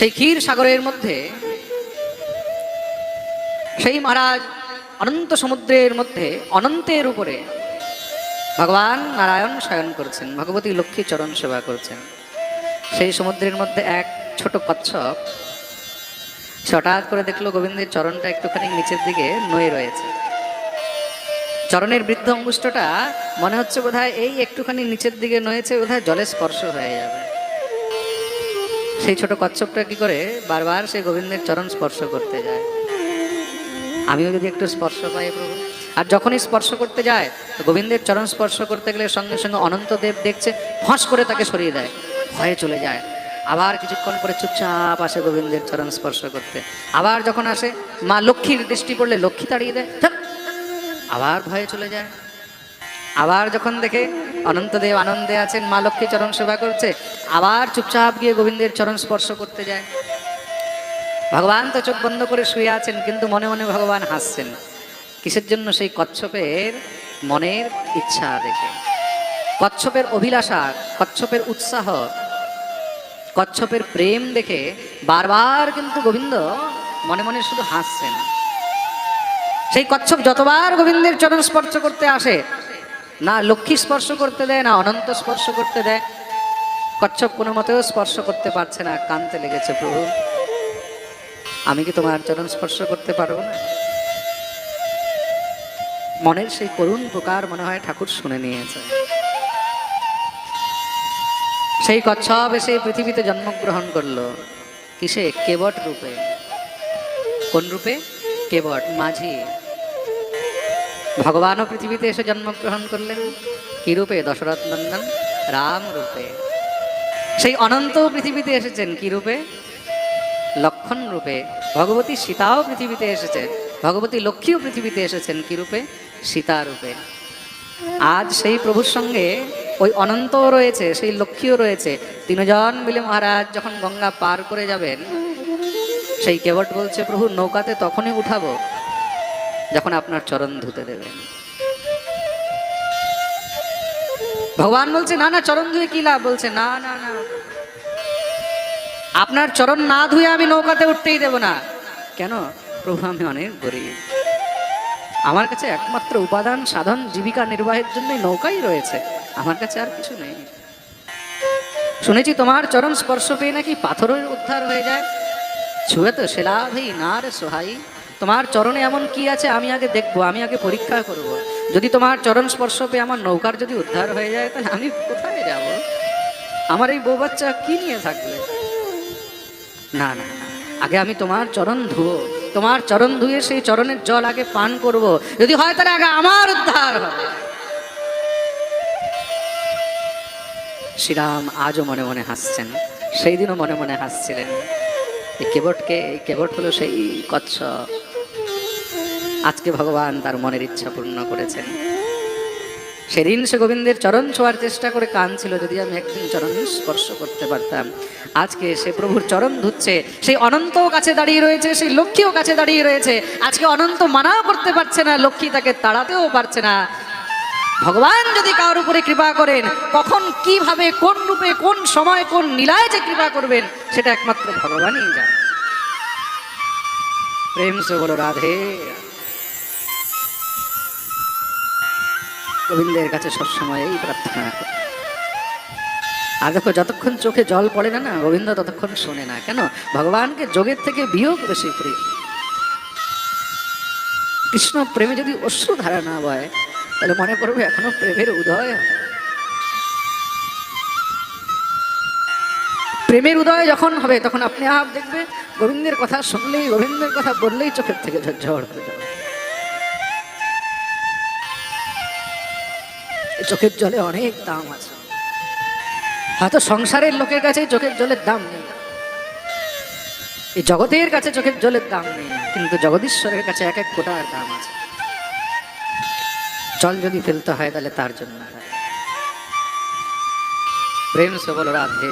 সেই ক্ষীর সাগরের মধ্যে, সেই মহারাজ অনন্ত সমুদ্রের মধ্যে, অনন্তের উপরে ভগবান নারায়ণ শয়ন করছেন, ভগবতী লক্ষ্মী চরণ সেবা করছেন। সেই সমুদ্রের মধ্যে এক ছোট কচ্ছপ, সে হঠাৎ করে দেখল গোবিন্দের চরণটা একটুখানি নিচের দিকে নয়ে রয়েছে। চরণের বৃদ্ধ অঙ্গুষ্টটা মনে হচ্ছে বোধহয় এই একটুখানি নিচের দিকে নয়েছে, বোধহয় জলে স্পর্শ হয়ে যাবে। সেই ছোট কচ্ছপটা কি করে বারবার সেই গোবিন্দের চরণ স্পর্শ করতে যায়? আমিও যদি একটু স্পর্শ পাই প্রভু। আর যখনই স্পর্শ করতে যায় গোবিন্দের চরণ স্পর্শ করতে গেলে সঙ্গে সঙ্গে অনন্ত দেব দেখছে, ফস করে তাকে সরিয়ে দেয়, ভয়ে চলে যায়। আবার কিছুক্ষণ পরে চুপচাপ আসে গোবিন্দের চরণ স্পর্শ করতে। আবার যখন আসে, মা লক্ষ্মীর দৃষ্টি পড়লে লক্ষ্মী তাড়িয়ে দেয় আবার ভয়ে চলে যায়। আবার যখন দেখে অনন্তদেব আনন্দে আছেন, মা লক্ষ্মী চরণ সেবা করছে। আবার চুপচাপ গিয়ে গোবিন্দের চরণ স্পর্শ করতে যায়। ভগবান তো চোখ বন্ধ করে শুয়ে আছেন, কিন্তু মনে মনে ভগবান হাসছেন। কিসের জন্য সেই কচ্ছপের মনের ইচ্ছা দেখে? কচ্ছপের অভিলাষা, কচ্ছপের উৎসাহ, কচ্ছপের প্রেম দেখে বারবার কিন্তু গোবিন্দ মনে মনে শুধু হাসছেন। সেই কচ্ছপ যতবার গোবিন্দের চরণ স্পর্শ করতে আসে না লক্ষ্মী স্পর্শ করতে দেয়, না অনন্ত স্পর্শ করতে দেয়। কচ্ছপ কোনো মতেও স্পর্শ করতে পারছে না কানতে লেগেছে প্রভু। আমি কি তোমার চরণ স্পর্শ করতে পারব না? মনের সেই করুণ প্রকার মনে হয় ঠাকুর শুনে নিয়েছে। সেই কচ্ছপ এসে পৃথিবীতে জন্মগ্রহণ করল। কিসে? কেবট রূপে। কোন রূপে? কেবট, মাঝি। ভগবানও পৃথিবীতে এসে জন্মগ্রহণ করলেন। কি রূপে? দশরথ নন্দন? রাম রূপে। সেই অনন্ত পৃথিবীতে এসেছেন কি রূপে? লক্ষণ রূপে। ভগবতী সীতাও পৃথিবীতে এসেছে। ভগবতী লক্ষ্মীও পৃথিবীতে এসেছেন কি রূপে? সীতা রূপে। আজ সেই প্রভুর সঙ্গে ওই অনন্তও রয়েছে, সেই লক্ষ্মীও রয়েছে। তিনজন মিলে মহারাজ যখন গঙ্গা পার করে যাবেন, সেই কেবট বলছে, প্রভু, নৌকাতে তখনই উঠাবো। যখন আপনার চরণ ধুতে দেবেন। ভগবান বলছে, না না, চরণ ধুয়ে কি লাভ? বলছে, না না না। আপনার চরণ না ধুয়ে আমি নৌকাতে উঠতেই দেব না। কেন? প্রভু, আমি অনেক গরিব। আমার কাছে একমাত্র উপাদান, সাধন, জীবিকা নির্বাহের জন্য নৌকাই রয়েছে। আমার কাছে আর কিছু নেই। শুনেছি, তোমার চরণ স্পর্শ পেয়ে নাকি পাথরের উদ্ধার হয়ে যায়। ছুঁয়ে তো সেলাভেই না রে সোহাই। তোমার চরণে এমন কি আছে আমি আগে দেখব, আমি আগে পরীক্ষা করব। যদি তোমার চরণ স্পর্শ পেয়ে আমার নৌকার যদি উদ্ধার হয়ে যায়, তাহলে আমি কোথায় যাব আমার এই বউ বাচ্চা কি নিয়ে থাকবে না না। আগে আমি তোমার চরণ ধুবো, তোমার চরণ ধুয়ে সেই চরণের জল আগে পান করব। যদি হয় তাহলে আগে আমার উদ্ধার হবে শ্রীরাম আজও মনে মনে হাসছেন, সেই দিনও মনে মনে হাসছিলেন এই কেবটকে কেবট হলো সেই কচ্ছপ আজকে ভগবান তার মনের ইচ্ছা পূর্ণ করেছেন। সেদিন সে গোবিন্দের চরণ ছোঁয়ার চেষ্টা করে কাঁদছিল, যদি আমি একদিন চরণ স্পর্শ করতে পারতাম। আজকে সে প্রভুর চরণ ধুচ্ছে, সেই অনন্ত কাছে দাঁড়িয়ে রয়েছে, সেই লক্ষ্মীও কাছে দাঁড়িয়ে রয়েছে। আজকে অনন্ত মানাও করতে পারছে না, লক্ষ্মী তাকে তাড়াতেও পারছে না। ভগবান যদি কারোর উপরে কৃপা করেন, কখন, কীভাবে, কোন রূপে, কোন সময়, কোন নীলায় যে কৃপা করবেন, সেটা একমাত্র ভগবানই জানে প্রেম সে বলো, রাধে। গোবিন্দের কাছে সবসময় এই প্রার্থনা করি আর দেখো, যতক্ষণ চোখে জল পড়ে না না, গোবিন্দ ততক্ষণ শোনে না, কেন? ভগবানকে যোগের থেকে বিয়োগ বেশি প্রিয়। কৃষ্ণ প্রেমে যদি অশ্রু ধারা না বয়, তাহলে মনে করবে এখনও প্রেমের উদয় হয়। প্রেমের উদয় যখন হবে, তখন আপনি আপ দেখবে, গোবিন্দের কথা শুনলেই, গোবিন্দের কথা বললেই চোখের থেকে ঝড় হয়ে যাবে। চোখের জলে অনেক দাম আছে। হয়তো সংসারের লোকের কাছে চোখের জলের দাম নেই। এই জগতের কাছে চোখের জলের দাম নেই, কিন্তু জগদীশ্বরের কাছে এক এক কোটার দাম আছে। জল যদি ফেলতে হয় তাহলে তার জন্য। প্রেম সবল বলো রাধে।